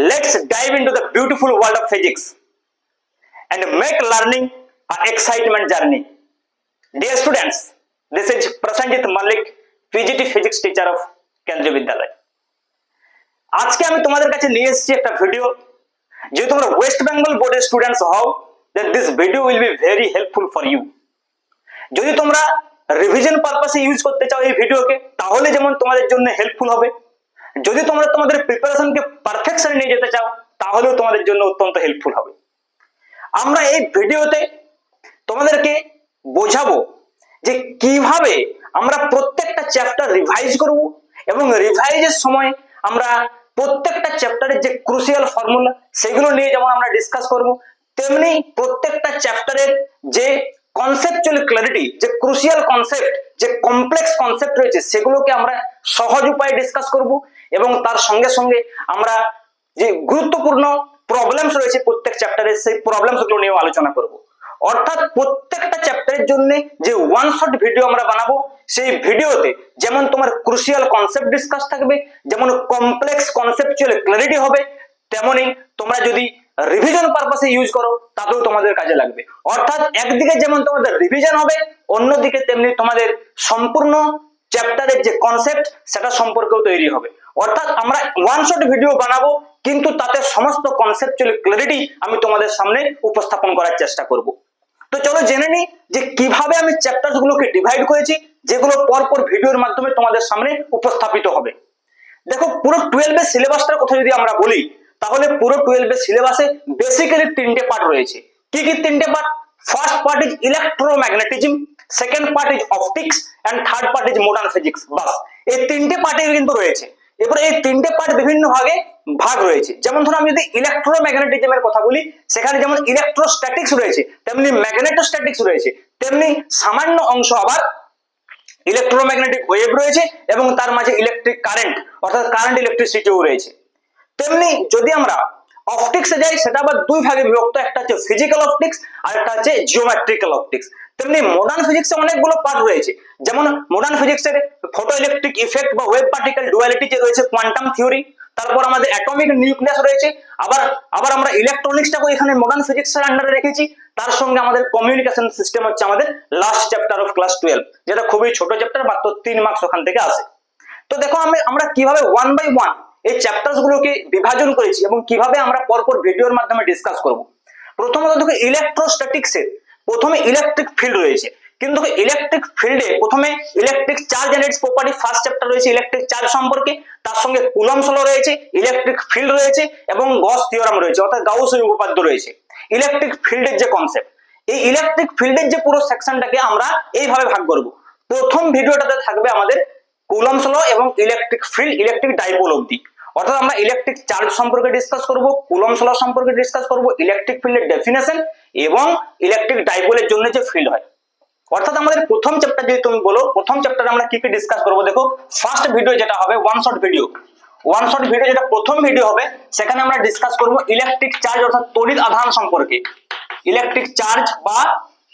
let's dive into the beautiful world of physics and make learning an excitement journey. Dear students, this is Prasanjit Malik, PGT physics teacher of কেন্দ্রীয় বিদ্যালয় আজকে আমি তোমাদের কাছে নিয়ে এসেছি একটা ভিডিও যে তোমরা ওয়েস্ট বেঙ্গল বোর্ডের স্টুডেন্টস হও then this video will be very helpful for you যদি তোমরা রিভিশন পারপাসে ইউজ করতে চাও এই ভিডিওকে তাহলে যেমন তোমাদের জন্য হেল্পফুল হবে যদি তোমরা তোমাদের প্রিপারেশনকে পারফেকশনে নিয়ে যেতে চাও, তাহলেও তোমাদের জন্য অত্যন্ত হেল্পফুল হবে। আমরা এই ভিডিওতে তোমাদেরকে বোঝাবো যে কীভাবে আমরা প্রত্যেকটা চ্যাপ্টার রিভাইজ করব এবং রিভাইজের সময় আমরা প্রত্যেকটা চ্যাপ্টারের যে ক্রুশিয়াল ফর্মুলা সেগুলো নিয়ে যেমন আমরা ডিসকাস করব, তেমনি প্রত্যেকটা চ্যাপ্টারের যে কনসেপচুয়াল ক্লারিটি যে ক্রুশিয়াল কনসেপ্ট যে কমপ্লেক্স কনসেপ্ট রয়েছে, সেগুলোকে আমরা সহজ উপায়ে ডিসকাস করব। এবং তার সঙ্গে সঙ্গে আমরা যে গুরুত্বপূর্ণ প্রবলেমস রয়েছে প্রত্যেক চ্যাপ্টারে সেই প্রবলেমসগুলো নিয়েও আলোচনা করব। অর্থাৎ প্রত্যেকটা চ্যাপ্টারের জন্য যে ওয়ান শট ভিডিও আমরা বানাবো, সেই ভিডিওতে যেমন তোমার ক্রুশিয়াল কনসেপ্ট ডিসকাস থাকবে, যেমন কমপ্লেক্স কনসেপচুয়াল ক্লারিটি হবে, তেমনি তোমরা যদি রিভিশন পারপাসে ইউজ করো, তাতেও তোমাদের কাজে লাগবে। অর্থাৎ একদিকে যেমন তোমাদের রিভিশন হবে, অন্যদিকে তেমনি তোমাদের সম্পূর্ণ চ্যাপ্টারের যে কনসেপ্ট সেটা সম্পর্কেও তৈরি হবে। অর্থাৎ আমরা ওয়ান শট ভিডিও বানাবো, কিন্তু তাতে সমস্ত কনসেপচুয়াল ক্লারিটি আমি তোমাদের সামনে উপস্থাপন করার চেষ্টা করব। তো চলো জেনে নিই যে কীভাবে আমি চ্যাপ্টার গুলোকে ডিভাইড করেছি, যেগুলো পরপর ভিডিওর মাধ্যমে তোমাদের সামনে উপস্থাপিত হবে। দেখো, পুরো টুয়েলভের সিলেবাসটার কথা যদি আমরা বলি, তাহলে পুরো টুয়েলভের সিলেবাসে বেসিক্যালি তিনটে পার্ট রয়েছে। কি কি তিনটে part first part is electromagnetism second part is optics and third part is modern physics বাস, এই তিনটে পার্টে কিন্তু রয়েছে। এবারে এই তিনটে পার্ট বিভিন্ন ভাগে ভাগ রয়েছে যেমন ধরো আমি যদি ইলেকট্রোম্যাগনেটিজমের কথা বলি, সেখানে যেমন ইলেকট্রোস্ট্যাটিক্স রয়েছে, তেমনি ম্যাগনেটোস্ট্যাটিক্স রয়েছে, তেমনি সামান্য অংশ আবার ইলেকট্রোম্যাগনেটিক ওয়েভ রয়েছে এবং তার মাঝে ইলেকট্রিক কারেন্ট অর্থাৎ কারেন্ট ইলেকট্রিসিটিও রয়েছে। তেমনি যদি আমরা অপটিক্সে যাই, সেটা আবার দুই ভাগে বিভক্ত, একটা হচ্ছে ফিজিক্যাল অপটিক্স আর একটা হচ্ছে জিওমেট্রিক্যাল অপটিক্স তেমনি মডার্ন ফিজিক্সে অনেকগুলো পার্ট রয়েছে। যেমন মডার্ন ফিজিক্সের ফটো ইলেকট্রিক ইফেক্ট বা ওয়েভ পার্টিকেল ডুয়ালিটি যে রয়েছে কোয়ান্টাম থিওরি তারপর আমাদের অ্যাটমিক নিউক্লিয়াস রয়েছে, আবার আবার আমরা ইলেকট্রনিক্সটাকে এখানে মডার্ন ফিজিক্সের আন্ডারে রেখেছি, তার সঙ্গে আমাদের কমিউনিকেশন সিস্টেম হচ্ছে আমাদের last chapter of class twelve যেটা খুবই ছোট চ্যাপ্টার মাত্র তিন মার্কস ওখান থেকে আসে। তো দেখো আমি, আমরা কীভাবে ওয়ান বাই ওয়ান এই চ্যাপ্টার্স গুলোকে বিভাজন করেছি এবং কীভাবে আমরা পরপর ভিডিওর মাধ্যমে ডিসকাস করব? প্রথমত দেখো ইলেকট্রোস্ট্যাটিক্সের প্রথমে ইলেকট্রিক ফিল্ড রয়েছে। কিন্তু ইলেকট্রিক ফিল্ডে প্রথমে electric charge and its property first chapter রয়েছে ইলেকট্রিক চার্জ সম্পর্কে। তার সঙ্গে কুলম ল রয়েছে ইলেকট্রিক ফিল্ড রয়েছে এবং গস থিওরাম রয়েছে, অর্থাৎ গাউস উপপাদ্য রয়েছে। ইলেকট্রিক ফিল্ডের যে কনসেপ্ট এই ইলেকট্রিক ফিল্ডের যে পুরো সেকশনটাকে আমরা এইভাবে ভাগ করব। প্রথম ভিডিওটাতে থাকবে আমাদের কুলম ল এবং ইলেকট্রিক ফিল্ড ইলেকট্রিক ডাইপোল অবধি। অর্থাৎ আমরা ইলেকট্রিক চার্জ সম্পর্কে ডিসকাস করব কুলম ল সম্পর্কে ডিসকাস করব ইলেকট্রিক ফিল্ডের ডেফিনেশন এবং ইলেকট্রিক ডাইপোলের জন্য যে ফিল্ড হয়। অর্থাৎ আমাদের প্রথম চ্যাপ্টার যদি তুমি বলো, প্রথম চ্যাপ্টারে আমরা কি কি ডিসকাস করব দেখো? ফার্স্ট ভিডিও যেটা হবে one shot video one shot video যেটা প্রথম ভিডিও হবে, সেখানে আমরা ডিসকাস করব ইলেকট্রিক চার্জ অর্থাৎ তড়িৎ আধান সম্পর্কে। ইলেকট্রিক চার্জ বা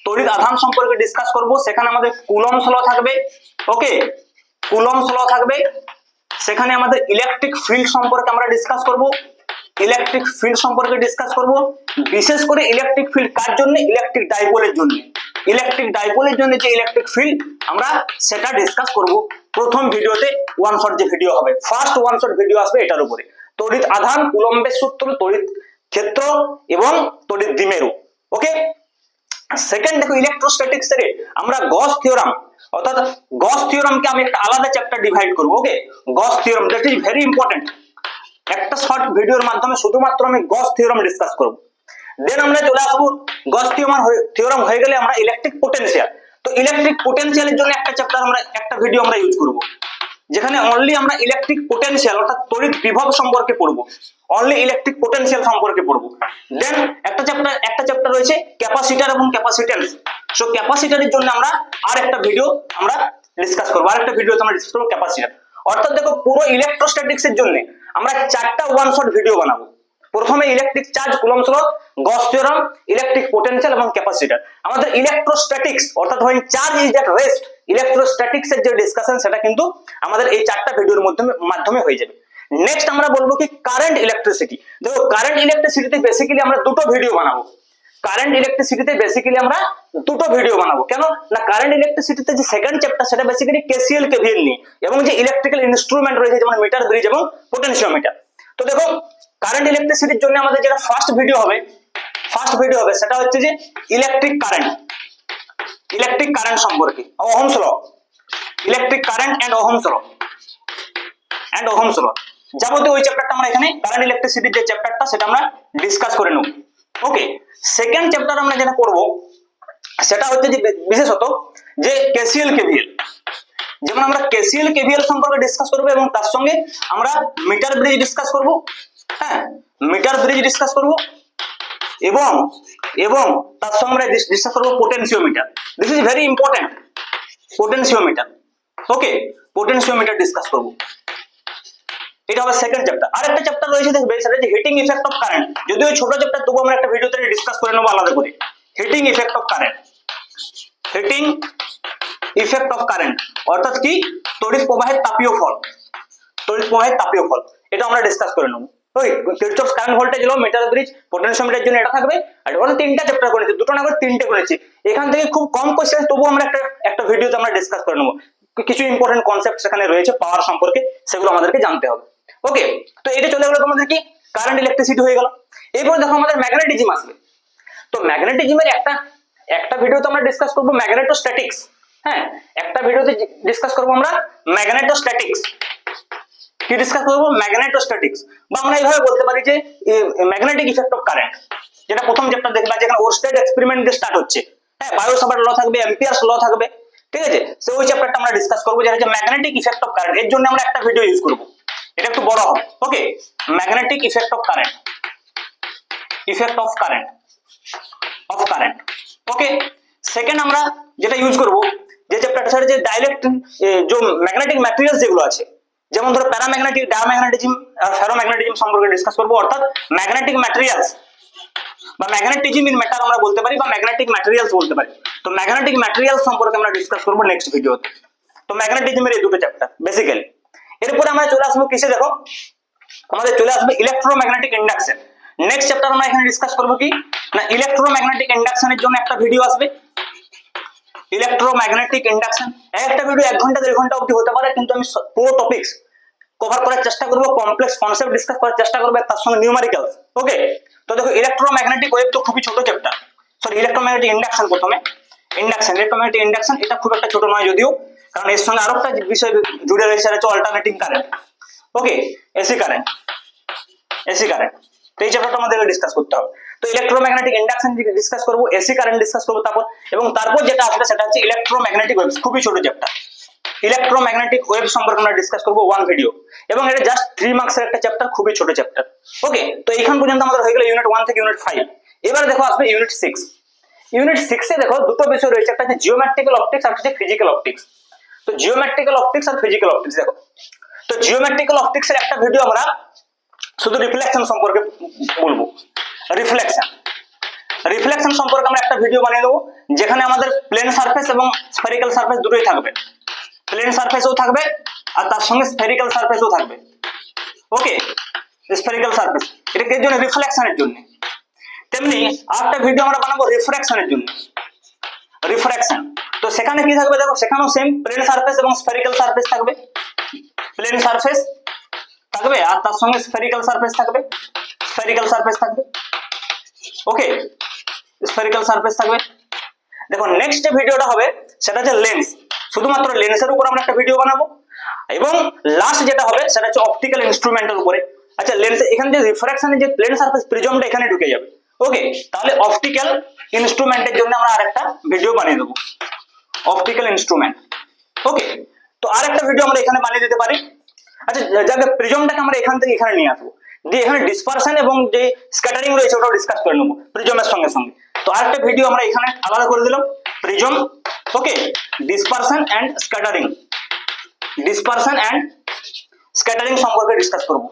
তড়িৎ আধান সম্পর্কে ডিসকাস করব, সেখানে আমাদের কুলম্বস ল থাকবে ওকে কুলম্বস ল থাকবে, সেখানে আমাদের ইলেকট্রিক ফিল্ড সম্পর্কে আমরা ডিসকাস করব। ইলেকট্রিক ফিল্ড সম্পর্কে ডিসকাস করব। বিশেষ করে ইলেকট্রিক ফিল্ড কার জন্য? ইলেকট্রিক ডাইপোলের জন্য। ইলেকট্রিক ডাইপোলের জন্য যে ইলেকট্রিক ফিল্ড আমরা সেটা ডিসকাস করব প্রথম ভিডিওতে ওয়ান শট যে ভিডিও হবে। ফার্স্ট ওয়ান শট ভিডিও আসবে এটার উপরে। তড়িৎ আধান, কুলম্বের সূত্র, তড়িৎ ক্ষেত্র এবং তড়িৎ দ্বিমেরু। ওকে সেকেন্ড দেখো ইলেকট্রোস্ট্যাটিক্স এর আমরা গস থিওরাম অর্থাৎ গস থিওরামকে আমি একটা আলাদা চ্যাপ্টার ডিভাইড করব okay Gauss theorem that is very important একটা শর্ট ভিডিওর মাধ্যমে শুধুমাত্র আমি গস থিওরাম ডিসকাস করব। দেন আমরা চলে আসব গস থিওরাম থিওরাম হয়ে গেলে আমরা ইলেকট্রিক পোটেনশিয়াল তো ইলেকট্রিক পোটেনশিয়ালের জন্য একটা চ্যাপ্টার আমরা, একটা ভিডিও আমরা ইউজ করব। যেখানে অনলি আমরা ইলেকট্রিক পোটেনশিয়াল অর্থাৎ তড়িৎ বিভব সম্পর্কে পড়ব। অনলি ইলেকট্রিক পোটেনশিয়াল সম্পর্কে পড়ব। দেন একটা চ্যাপ্টার একটা চ্যাপ্টার রয়েছে ক্যাপাসিটার এবং ক্যাপাসিটেন্স সো ক্যাপাসিটারের জন্য আমরা আর একটা ভিডিও আমরা ডিসকাস করব। আর একটা ভিডিও আমরা ডিসকাস করব ক্যাপাসিটার অর্থাৎ দেখো পুরো ইলেকট্রোস্ট্যাটিক্স এর জন্য আমরা চারটা ওয়ান শট ভিডিও বানাবো। প্রথমে electric charge Coulomb's law Gauss electric potential এবং ক্যাপাসিটার আমাদের ইলেকট্রোস্ট্যাটিক্স অর্থাৎ when charge is at rest electrostatics এর যে ডিসকাশন সেটা কিন্তু আমাদের এই চারটা ভিডিওর মাধ্যমে মাধ্যমে হয়ে যাবে। নেক্সট আমরা বলব কি কারেন্ট ইলেকট্রিসিটি দেখো কারেন্ট ইলেকট্রিসিটিতে বেসিক্যালি আমরা দুটো ভিডিও বানাবো। কারেন্ট ইলেকট্রিসিটিতে বেসিক্যালি আমরা দুটো ভিডিও বানাবো। কেন? না কারেন্ট ইলেকট্রিসিটিতে যে সেকেন্ড চ্যাপ্টার সেটা বেসিক্যালি কেসিএল কেভিএল নিয়ে, এবং যে ইলেকট্রিক্যাল ইনস্ট্রুমেন্ট রয়েছে, যেমন মিটার ব্রিজ এবং পোটেনশিওমিটার তো দেখো কারেন্ট ইলেকট্রিসিটির জন্য আমাদের যেটা ফার্স্ট ভিডিও হবে ফার্স্ট ভিডিও হবে, সেটা হচ্ছে যে ইলেকট্রিক কারেন্ট ইলেকট্রিক কারেন্ট সম্পর্কে Ohm's electric current and Ohm's law and Ohm's law যাবতীয় ওই চ্যাপ্টারটা আমরা এখানে কারেন্ট ইলেকট্রিসিটির যে চ্যাপ্টারটা সেটা আমরা ডিসকাস করে নেব। ওকে সেকেন্ড চ্যাপ্টার আমরা যেটা করব, সেটা হচ্ছে যে বিশেষত যে কেসিএল কেভিএল যেমন আমরা কেসিএল কেভিএল সম্পর্কে ডিসকাস করব এবং তার সঙ্গে আমরা মিটার ব্রিজ ডিসকাস করব। হ্যাঁ মিটার ব্রিজ ডিসকাস করব। এবং এবং তার সঙ্গে আমরা ডিসকাস করব potentiometer this is very important potentiometer okay potentiometer discuss করব। এটা হবে সেকেন্ড চ্যাপ্টার আর একটা চ্যাপ্টার রয়েছে, দেখবে, সেটা হচ্ছে হিটিং ইফেক্ট অফ কারেন্ট যদিও ছোট চ্যাপ্টার তবু আমরা একটা ভিডিওতে ডিসকাস করে নেব আলাদা করে। Heating effect of current heating effect of current অর্থাৎ কি? তড়িৎ প্রবাহের তাপীয় ফল। তড়িৎ প্রবাহের তাপীয় ফল। এটা আমরা ডিসকাস করে নেব। ওই কিরচফ কারেন্ট ভোল্টেজ হলো মিটার ব্রিজ পোটেনশিওমিটার জন্য এটা থাকবে। আর ওখানে তিনটা চ্যাপ্টার করেছি, দুটো না করে তিনটে করেছি। এখান থেকে খুব কম কোশ্চেন তবু আমরা একটা একটা ভিডিওতে আমরা ডিসকাস করে নেব। কিছু ইম্পর্টেন্ট কনসেপ্ট সেখানে রয়েছে পাওয়ার সম্পর্কে, সেগুলো আমাদেরকে জানতে হবে। ওকে তো এটা চলে গেলো তোমাদের কি? কারেন্ট ইলেকট্রিসিটি হয়ে গেল। এরপর দেখো আমাদের ম্যাগনেটিজম আসবে। তো ম্যাগনেটিজমের একটা একটা ভিডিওতে আমরা ডিসকাস করব ম্যাগনেটোস্ট্যাটিক্স হ্যাঁ একটা ভিডিওতে ডিসকাস করব আমরা ম্যাগনেটোস্ট্যাটিক্স কি ডিসকাস করব ম্যাগনেটোস্ট্যাটিক্স বা আমরা এইভাবে বলতে পারি যে ম্যাগনেটিক ইফেক্ট অফ কারেন্ট যেটা প্রথম চ্যাপ্টার দেখলাম যেখানে ওরস্টেড এক্সপেরিমেন্ট দিয়ে স্টার্ট হচ্ছে। হ্যাঁ বায়োসাভার ল থাকবে অ্যাম্পিয়ার্স ল থাকবে, ঠিক আছে? সো ওই চ্যাপ্টারটা আমরা ডিসকাস করব, যেটা হচ্ছে ম্যাগনেটিক ইফেক্ট অফ কারেন্ট এর জন্য আমরা একটা ভিডিও ইউজ করব। এটা একটু বড় হবে। Okay magnetic effect of current effect of current of current okay second আমরা যেটা ইউজ করব, যে চ্যাপ্টারটা যে ডাইরেক্ট যে ম্যাগনেটিক ম্যাটেরিয়ালস যেগুলো আছে যেমন ধরো প্যারাম্যাগনেটিক ডায়াম্যাগনেটিজম আর ফেরোম্যাগনেটিজম সম্পর্কে ডিসকাস করব, অর্থাৎ ম্যাগনেটিক ম্যাটেরিয়ালস বা ম্যাগনেটিজম ইন ম্যাটার আমরা বলতে পারি বা ম্যাগনেটিক ম্যাটেরিয়ালস বলতে পারি। তো ম্যাগনেটিক ম্যাটেরিয়ালস সম্পর্কে আমরা ডিসকাস করব নেক্সট ভিডিওতে তো। ম্যাগনেটিজমের এই দুটো চ্যাপ্টার বেসিক্যালি এরপরে আমরা চলে আসব কিসে দেখো? আমাদের চলে আসবে ইলেকট্রোম্যাগনেটিক ইন্ডাকশন নেক্সট চ্যাপ্টার আমরা এখানে ডিসকাস করব কি? না ইলেকট্রোম্যাগনেটিক ইন্ডাকশনের জন্য একটা ভিডিও আসবে। ইলেকট্রোম্যাগনেটিক ইন্ডাকশন একটা ভিডিও এক ঘণ্টা, দেড় ঘণ্টা অবধি হতে পারে, কিন্তু আমি পুরো টপিক্স কভার করার চেষ্টা করব কমপ্লেক্স কনসেপ্ট ডিসকাস করার চেষ্টা করব, তার সঙ্গে নিউমারিক্যালস ওকে তো দেখো ইলেকট্রোম্যাগনেটিক ওয়েভ তো খুবই ছোট চ্যাপ্টার সরি ইলেকট্রোম্যাগনেটিক ইন্ডাকশন প্রথমে। ইন্ডাকশন ইলেকট্রোম্যাগনেটিক ইন্ডাকশন এটা খুব একটা ছোট নয় যদিও, কারণ এর সঙ্গে আরও একটা বিষয় জুড়ে রয়েছে, সেটা alternating current okay AC current AC current তো এই চ্যাপ্টারটা আমাদেরকে ডিসকাস করতে হবে। তো ইলেকট্রোম্যাগনেটিক ইন্ডাকশন ডিসকাস করব এসি কারেন্ট ডিসকাস করব, তারপর এবং তারপর যেটা আসবে, সেটা হচ্ছে ইলেকট্রোম্যাগনেটিক ওয়েভস খুবই ছোট চ্যাপ্টার ইলেকট্রোম্যাগনেটিক ওয়েভ সম্পর্কে আমরা ডিসকাস করব ওয়ান ভিডিও এবং এটা জাস্ট থ্রি মার্কসের একটা চ্যাপ্টার খুবই ছোট চ্যাপ্টার ওকে তো এইখান পর্যন্ত আমাদের হয়ে গেল ইউনিট ওয়ান থেকে ইউনিট ফাইভ এবার দেখো আসবে ইউনিট সিক্স ইউনিট সিক্সে দেখো দুটো বিষয় রয়েছে, একটা হচ্ছে জিওমেট্রিক্যাল অপটিক্স আর হচ্ছে ফিজিক্যাল অপটিক্স তো জিওমেট্রিক্যাল অপটিক্স আর ফিজিক্যাল অপটিক্স দেখো। তো জিওমেট্রিক্যাল অপটিক্স এর একটা ভিডিও আমরা শুধু রিফ্লেকশন সম্পর্কে বলব। রিফ্লেকশন রিফ্লেকশন সম্পর্কে আমরা একটা ভিডিও বানিয়ে দেবো, যেখানে আমাদের প্লেন সারফেস এবং স্ফেরিক্যাল সারফেস দুটোই থাকবে। প্লেন সারফেসও থাকবে, আর তার সঙ্গে স্ফেরিক্যাল সারফেসও থাকবে। ওকে স্ফেরিক্যাল সারফেস এটা এর জন্য? রিফ্লেকশনের জন্য। তেমনি আরেকটা ভিডিও আমরা বানাবো রিফ্রাকশনের জন্য। রিফ্রাকশন তো সেখানে কি থাকবে দেখো? সেখানেও সেম প্লেন সারফেস এবং স্ফেরিক্যাল সারফেস থাকবে। প্লেন সারফেস থাকবে, আর তার সঙ্গে স্ফেরিক্যাল সারফেস থাকবে। স্ফেরিক্যাল সারফেস থাকবে। ওকে স্ফেরিক্যাল সারফেস থাকবে। দেখো নেক্সট যে ভিডিওটা হবে, সেটা হচ্ছে লেন্স শুধুমাত্র লেন্সের উপর আমরা একটা ভিডিও বানাবো। এবং লাস্ট যেটা হবে, সেটা হচ্ছে অপটিক্যাল ইনস্ট্রুমেন্টের উপরে। আচ্ছা লেন্স এখানে যে রিফ্রাকশনের যে প্লেন সারফেস প্রিজমটা এখানে ঢুকে যাবে। ওকে তাহলে অপটিক্যাল ইনস্ট্রুমেন্টের জন্য আমরা আরেকটা ভিডিও বানিয়ে দেবো। অপটিক্যাল ইনস্ট্রুমেন্ট ওকে তো আরেকটা ভিডিও আমরা এখানে বানিয়ে দিতে পারি। আচ্ছা যাকে প্রিজমটাকে আমরা এখান থেকে এখানে নিয়ে আসব। দিয়ে এখানে ডিসপারশন এবং যে স্ক্যাটারিং রয়েছে, ওটাও ডিসকাস করে নেব প্রিজমের সঙ্গে সঙ্গে। তো আরেকটা ভিডিও আমরা এখানে আলাদা করে দিলাম prism okay dispersion and scattering dispersion and scattering সম্পর্কে ডিসকাস করব।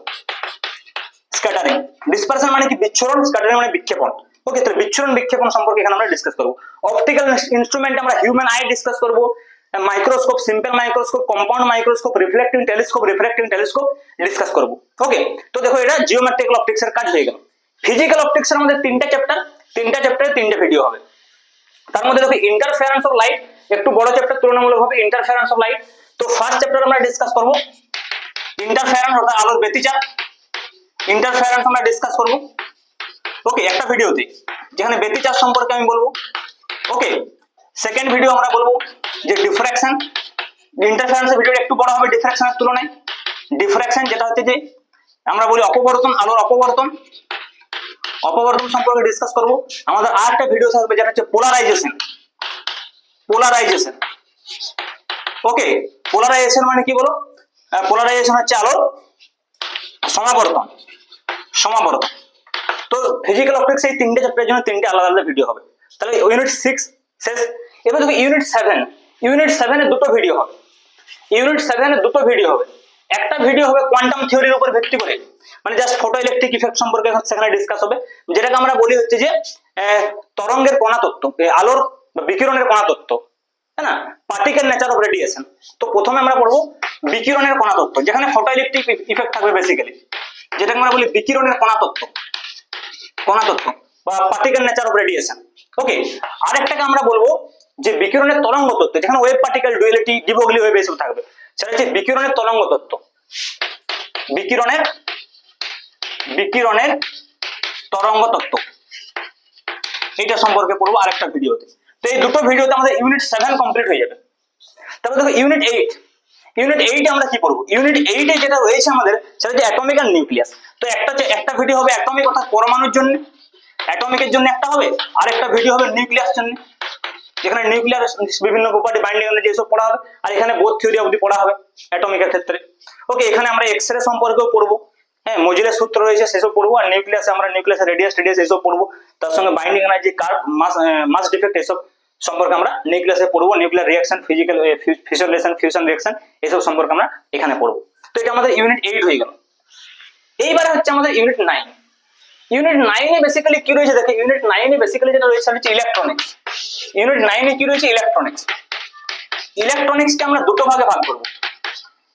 স্ক্যাটারিং ডিসপারশন মানে কি? বিচ্ছুরণ স্ক্যাটারিং মানে বিক্ষেপণ। ওকে তাহলে বিচ্ছুরণ, বিক্ষেপণ সম্পর্কে এখানে আমরা ডিসকাস করব। অপটিক্যাল ইনস্ট্রুমেন্ট আমরা হিউম্যান আই ডিসকাস করব। Microscope simple microscope compound microscope reflecting telescope reflecting telescope discuss করব। ওকে তো দেখো এটা জিওমেট্রিক্যাল অপটিক্স এর কাজ হয়ে গেল। ফিজিক্যাল অপটিক্স এর আমাদের তিনটা চ্যাপ্টার তিনটা চ্যাপ্টারে তিনটে ভিডিও হবে। তার মধ্যে দেখো ইন্টারফারেন্স অফ লাইট একটু বড় চ্যাপ্টার তুলনামূলকভাবে ইন্টারফারেন্স অফ লাইট তো ফার্স্ট চ্যাপ্টার আমরা ডিসকাস করব। ইন্টারফারেন্স অর্থাৎ আলোর ব্যতিচাপ ইন্টারফারেন্স আমরা ডিসকাস করব। ওকে একটা ভিডিওতে যেখানে ব্যতিচাপ সম্পর্কে আমি বলব। ওকে সেকেন্ড ভিডিও আমরা বলব যে ডিফ্রাকশন ইন্টারফারেন্সের ভিডিওটা একটু বড় হবে ডিফ্রাকশনের তুলনায়। ডিফ্রাকশন যেটা হচ্ছে যে, আমরা বলি অপবর্তন, আলোর অপবর্তন। অপবর্তন সম্পর্কে ডিসকাস করব। আমাদের আর একটা ভিডিও থাকবে, যেটা হচ্ছে পোলারাইজেশন পোলারাইজেশন ওকে পোলারাইজেশন মানে কি বলো? পোলারাইজেশন হচ্ছে আলোর সমাবর্তন। সমাবর্তন। তো ফিজিক্যাল অপটিক্স এই তিনটে চ্যাপ্টারের জন্য তিনটে আলাদা আলাদা ভিডিও হবে। তাহলে ইউনিট সিক্স শেষ। এবার দেখো ইউনিট সেভেন ইউনিট সেভেনে দুটো ভিডিও হবে। ইউনিট সেভেনে দুটো ভিডিও হবে। একটা ভিডিও হবে কোয়ান্টাম থিওরির উপর ভিত্তি করে। মানে জাস্ট ফটো ইলেকট্রিক ইফেক্ট সম্পর্কে সেখানে ডিসকাস হবে। যেটাকে আমরা বলি হচ্ছে যে তরঙ্গের কণা তত্ত্ব আলোর বা বিকিরণের কণা তত্ত্ব, তাই না? পার্টিকেল নেচার অফ রেডিয়েশন তো প্রথমে আমরা পড়ব বিকিরণের কণা তত্ত্ব, যেখানে ফটো ইলেকট্রিক ইফেক্ট থাকবে বেসিক্যালি যেটাকে আমরা বলি বিকিরণের কণা তত্ত্ব। কণা তত্ত্ব বা particle nature of radiation okay আরেকটাকে আমরা বলব যে বিকিরণের তরঙ্গ তত্ত্ব, যেখানে wave particle duality de Broglie wave এসব থাকবে। সেটা হচ্ছে বিকিরণের তরঙ্গ তত্ত্ব। বিকিরণের বিকিরণের তরঙ্গ তত্ত্ব। এটা সম্পর্কে পড়ব আরেকটা ভিডিওতে তো এই দুটো ভিডিওতে আমাদের ইউনিট সেভেন কমপ্লিট হয়ে যাবে। তারপর দেখো ইউনিট এইট ইউনিট এইটে আমরা কি পড়ব ইউনিট এইটে যেটা রয়েছে আমাদের, সেটা হচ্ছে অ্যাটমিক আর নিউক্লিয়াস তো একটা একটা ভিডিও হবে অ্যাটমিক অর্থাৎ পরমাণুর জন্য। অ্যাটমিকের জন্য একটা হবে আর একটা ভিডিও হবে নিউক্লিয়াস জন্য। যেখানে নিউক্লিয়ার বিভিন্ন প্রপার্টি বাইন্ডিং এনার্জি এসব পড়া হবে, আর এখানে বোধ থিওরি অবধি পড়া হবে অ্যাটমিকের ক্ষেত্রে। ওকে এখানে আমরা এক্স রে সম্পর্কেও পড়ব। হ্যাঁ মজুলের সূত্র রয়েছে, সেসব পড়ব, আর নিউক্লিয়াসে আমরা নিউক্লিয়াসের রেডিয়াস রেডিয়াস এসব পড়ব। তার সঙ্গে binding energy curve mass mass defect এসব সম্পর্কে আমরা নিউক্লিয়াসে পড়ব nuclear reaction physical fusion fusion reaction এসব সম্পর্কে আমরা এখানে পড়ব। তো এটা আমাদের ইউনিট এইট হয়ে গেল। এইবারে হচ্ছে আমাদের ইউনিট নাইন ইউনিট নাইনে বেসিক্যালি কি রয়েছে? দেখো ইউনিট নাইনে বেসিক্যালি যেটা রয়েছে হচ্ছে ইলেকট্রনিক্স ইউনিট নাইনে কি রয়েছে? ইলেকট্রনিক্স ইলেকট্রনিক্সকে আমরা দুটো ভাগে ভাগ করব।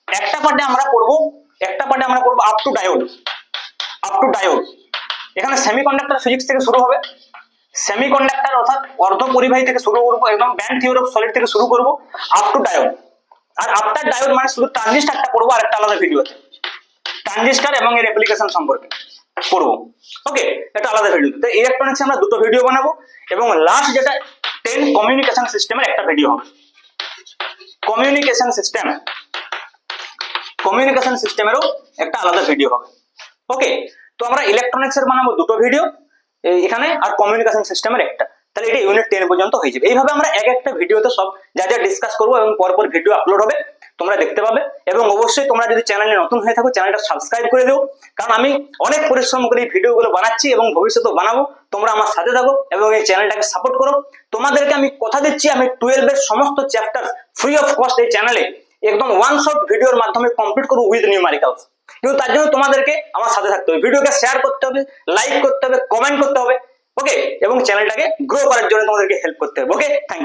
একটা পার্টে আমরা পড়ব, একটা পার্টে আমরা পড়ব up to diode up to diode এখানে সেমিকন্ডাক্টর ফিজিক্স থেকে শুরু হবে। সেমিকন্ডাক্টর অর্থাৎ অর্ধ পরিবাহী থেকে শুরু করব, একদম ব্যান্ড থিওরি অফ সলিড থেকে শুরু করব আপ টু ডায়োড আর আফটার ডায়োড মানে শুধু ট্রানজিস্টারটা পড়ব আর একটা আলাদা ভিডিওতে ট্রানজিস্টার এবং এর অ্যাপ্লিকেশন সম্পর্কে পড়ব ওকে এটা আলাদা ভিডিও তো। ইলেকট্রনিক্স আমরা দুটো ভিডিও বানাবো, এবং লাস্ট যেটা টেন কমিউনিকেশন সিস্টেমের একটা ভিডিও হবে। কমিউনিকেশন সিস্টেম কমিউনিকেশন সিস্টেমেরও একটা আলাদা ভিডিও হবে। ওকে তো আমরা ইলেকট্রনিক্স এর বানাবো দুটো ভিডিও এখানে আর কমিউনিকেশন সিস্টেমের একটা। তাহলে এটা ইউনিট টেন পর্যন্ত হয়ে যাবে। এইভাবে আমরা এক একটা ভিডিওতে সব যা যা ডিসকাস করব এবং পরপর ভিডিও আপলোড হবে, তোমরা দেখতে পাবে। এবং অবশ্যই তোমরা যদি চ্যানেলে নতুন হয়ে থাকো চ্যানেলটা সাবস্ক্রাইব করে দিও। কারণ আমি অনেক পরিশ্রম করে এই ভিডিওগুলো বানাচ্ছি এবং ভবিষ্যতেও বানাবো। তোমরা আমার সাথে থাকো এবং এই চ্যানেলটাকে সাপোর্ট করো। তোমাদেরকে আমি কথা দিচ্ছি, আমি টুয়েলভের সমস্ত চ্যাপ্টার ফ্রি অফ কস্ট এই চ্যানেলে একদম ওয়ান শট ভিডিওর মাধ্যমে কমপ্লিট করব উইথ নিউমারিক্যালস কিন্তু তার জন্য তোমাদেরকে আমার সাথে থাকতে হবে। ভিডিওকে শেয়ার করতে হবে লাইক করতে হবে কমেন্ট করতে হবে ওকে এবং চ্যানেলটাকে গ্রো করার জন্য তোমাদেরকে হেল্প করতে হবে ওকে থ্যাংক